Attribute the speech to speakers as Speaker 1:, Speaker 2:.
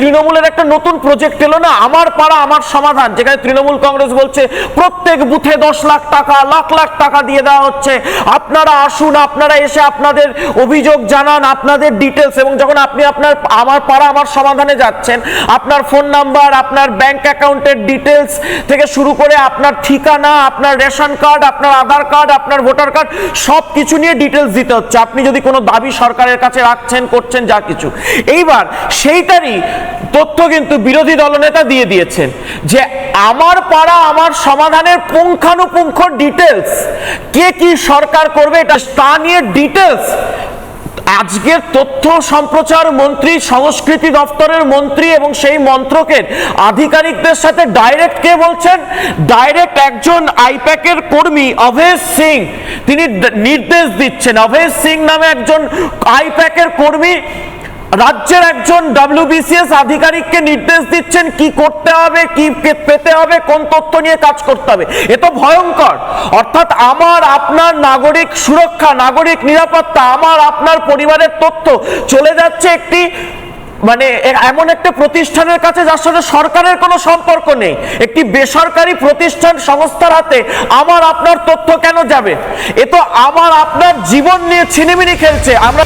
Speaker 1: তৃণমূলের একটা নতুন প্রজেক্ট এলো না? আমার পাড়া, আমার সমাধান। যেখানে তৃণমূল কংগ্রেস বলছে, প্রত্যেক বুথে দশ লাখ টাকা, লাখ লাখ টাকা দিয়ে দেওয়া হচ্ছে। আপনারা আসুন, আপনারা এসে আপনাদের অভিযোগ জানান, আপনাদের ডিটেলস এবং যখন আপনি আপনার, আমার পাড়া, আমার সমাধানে যাচ্ছেন, আপনার ফোন নাম্বার আপনার ব্যাংক অ্যাকাউন্টের ডিটেলস থেকে শুরু করে আপনার ঠিকানা, আপনার রেশন কার্ড আপনার আধার কার্ড আপনার ভোটার কার্ড সব কিছু নিয়ে ডিটেলস দিতে হচ্ছে। আপনি যদি কোনো দাবি সরকারের কাছে রাখছেন, করছেন, যা কিছু। এইবার সেইটারই তথ্য কিন্তু বিরোধী দলনেতা দিয়ে দিয়েছেন যে আমার পাড়া আমার সমাধানের পুঙ্খানুপুঙ্খ ডিটেলস কে কি সরকার করবে এটা তা নিয়ে ডিটেলস আজকের তথ্য সম্প্রচার মন্ত্রী, সংস্কৃতি দপ্তরের মন্ত্রী এবং সেই মন্ত্রকের আধিকারিকদের সাথে ডাইরেক্ট কে বলছেন? ডাইরেক্ট একজন আইপ্যাকের কর্মী অভেশ সিং। তিনি নির্দেশ দিচ্ছেন। অভেশ সিং নামে একজন আইপ্যাকের কর্মী রাজ্যের একজন ডব্লিউবিসিএস আধিকারিককে নির্দেশ দিচ্ছেন কি করতে হবে, কি পেতে হবে, কোন তথ্য নিয়ে কাজ করতে হবে। এ তো ভয়ঙ্কর। অর্থাৎ আমার, আপনার নাগরিক সুরক্ষা, নাগরিক নিরাপত্তা, আমার, আপনার পরিবারের তথ্য চলে যাচ্ছে একটি মানে এমন একটা প্রতিষ্ঠানের কাছে যার সাথে সরকারের কোনো সম্পর্ক নেই। একটি বেসরকারি প্রতিষ্ঠান সংস্থার হাতে আমার, আপনার তথ্য কেন যাবে? এ তো আমার, আপনার জীবন নিয়ে ছিনিমিনি খেলছে। আমরা